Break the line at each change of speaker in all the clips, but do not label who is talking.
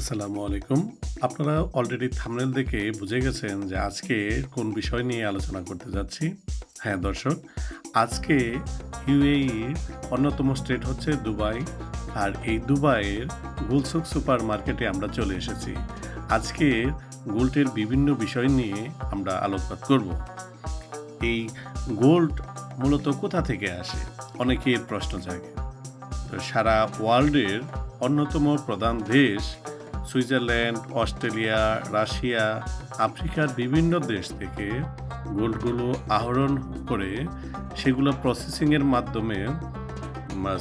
আসসালামু আলাইকুম। আপনারা অলরেডি থামনেল দেখে বুঝে গেছেন যে আজকে কোন বিষয় নিয়ে আলোচনা করতে যাচ্ছি। হ্যাঁ দর্শক, আজকে ইউএইর অন্যতম স্টেট হচ্ছে দুবাই। আর এই দুবাইয়ের গুলসুক সুপার মার্কেটে আমরা চলে এসেছি। আজকে গোল্ডের বিভিন্ন বিষয় নিয়ে আমরা আলোকপাত করব। এই গোল্ড মূলত কোথা থেকে আসে? অনেকের প্রশ্ন জাগে। তো সারা ওয়ার্ল্ডের অন্যতম প্রধান দেশ সুইজারল্যান্ড, অস্ট্রেলিয়া, রাশিয়া, আফ্রিকার বিভিন্ন দেশ থেকে গোল্ডগুলো আহরণ করে সেগুলো প্রসেসিংয়ের মাধ্যমে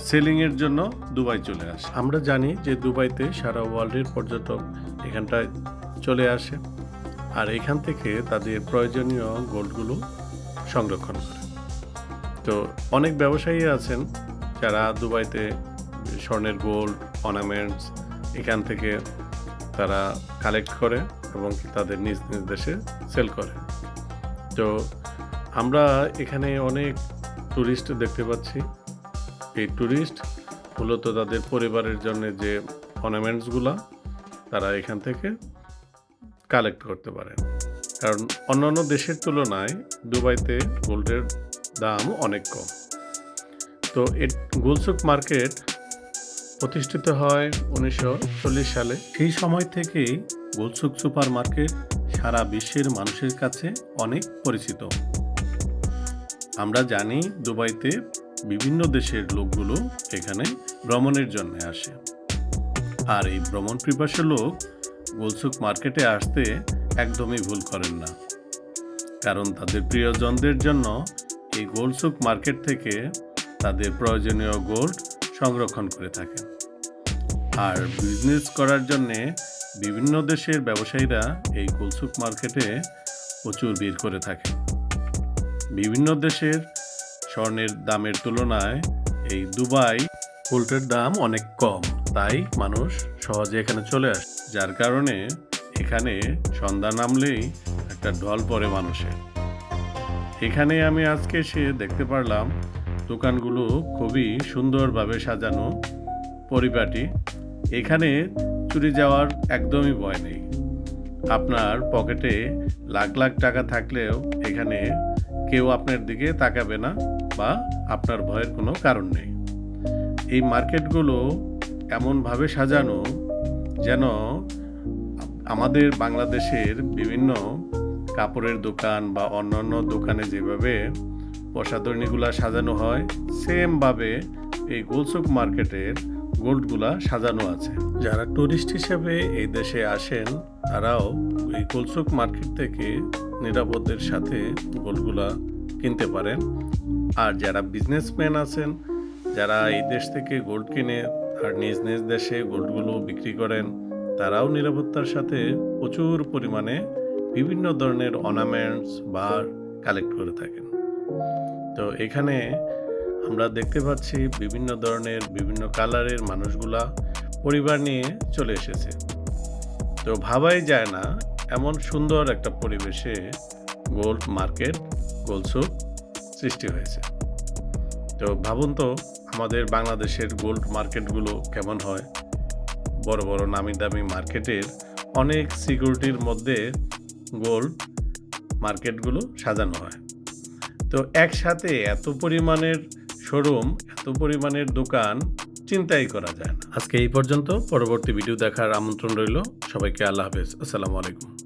সেলিংয়ের জন্য দুবাই চলে আসে। আমরা জানি যে দুবাইতে সারা ওয়ার্ল্ডের পর্যটক এখানটায় চলে আসে আর এখান থেকে তাদের প্রয়োজনীয় গোল্ডগুলো সংরক্ষণ করে। তো অনেক ব্যবসায়ী আছেন যারা দুবাইতে স্বর্ণের গোল্ড, অর্নামেন্টস, এখান থেকে তারা কালেক্ট করে এবং তাদের নিজ নিজ দেশে সেল করে। তো আমরা এখানে অনেক ট্যুরিস্ট দেখতে পাচ্ছি। এই ট্যুরিস্ট মূলত তাদের পরিবারের জন্য যে অর্নামেন্টসগুলো তারা এখান থেকে কালেক্ট করতে পারে। কারণ অন্যান্য দেশের তুলনায় দুবাইতে গোল্ডের দাম অনেক কম। তো এর গোলসুক মার্কেট প্রতিষ্ঠিত হয় উনিশশো চল্লিশ সালে। সেই সময় থেকেই গোলসুক সুপার মার্কেট সারা বিশ্বের মানুষের কাছে অনেক পরিচিত। আমরা জানি দুবাইতে বিভিন্ন দেশের লোকগুলো এখানে ভ্রমণের জন্য আসে। আর এই ভ্রমণ পিপাসী লোক গোলসুক মার্কেটে আসতে একদমই ভুল করেন না। কারণ তাদের প্রিয়জনদের জন্য এই গোলসুক মার্কেট থেকে তাদের প্রয়োজনীয় গোল্ড সংরক্ষণ করে থাকেন। আর বিজনেস করার জন্যে বিভিন্ন দেশের ব্যবসায়ীরা এই গোলসুক মার্কেটে প্রচুর ভিড় করে থাকে বিভিন্ন দেশের স্বর্ণের দামের তুলনায় এই দুবাই গোল্ডের দাম অনেক কম, তাই মানুষ সহজে এখানে চলে আসে। যার কারণে এখানে সন্ধ্যা নামলেই একটা ঢল পড়ে মানুষের। এখানে আমি আজকে এসে দেখতে পারলাম দোকানগুলো খুবই সুন্দরভাবে সাজানো পরিপাটি। এখানে চুরি যাওয়ার একদমই ভয় নেই। আপনার পকেটে লাখ লাখ টাকা থাকলেও এখানে কেউ আপনার দিকে তাকাবে না বা আপনার ভয়ের কোনো কারণ নেই। এই মার্কেটগুলো এমনভাবে সাজানো যেন আমাদের বাংলাদেশের বিভিন্ন কাপড়ের দোকান বা অন্যান্য দোকানে যেভাবে প্রসাধনীগুলা সাজানো হয়। সেমভাবে এই গোলসুক মার্কেটের গোল্ডগুলা সাজানো আছে। যারা টুরিস্ট হিসেবে এই দেশে আসেন, তারাও এই গোলসুক মার্কেট থেকে নিরাপদের সাথে গোল্ডগুলা কিনতে পারেন। আর যারা বিজনেসম্যান আছেন, যারা এই দেশ থেকে গোল্ড কিনে আর নিজ নিজ দেশে গোল্ডগুলো বিক্রি করেন, তারাও নিরাপত্তার সাথে প্রচুর পরিমাণে বিভিন্ন ধরনের অর্নামেন্টস বার কালেক্ট করে থাকেন। তো এখানে আমরা দেখতে পাচ্ছি বিভিন্ন ধরনের, বিভিন্ন কালারের মানুষগুলা পরিবার নিয়ে চলে এসেছে। তো ভাবাই যায় না, এমন সুন্দর একটা পরিবেশে গোল্ড মার্কেট গোলসুক সৃষ্টি হয়েছে। তো ভাবুন তো, আমাদের বাংলাদেশের গোল্ড মার্কেটগুলো কেমন হয়? বড় বড়, নামি দামি মার্কেটের অনেক সিকিউরিটির মধ্যে গোল্ড মার্কেটগুলো সাজানো হয়। তো একসাথে এত পরিমাণের শোরুম এত পরিমাণের দোকান চিন্তাই করা যায় না। আজকে এই পর্যন্ত। পরবর্তী ভিডিও দেখার আমন্ত্রণ রইল। সবাইকে আল্লাহ হাফেজ। আসসালামু আলাইকুম।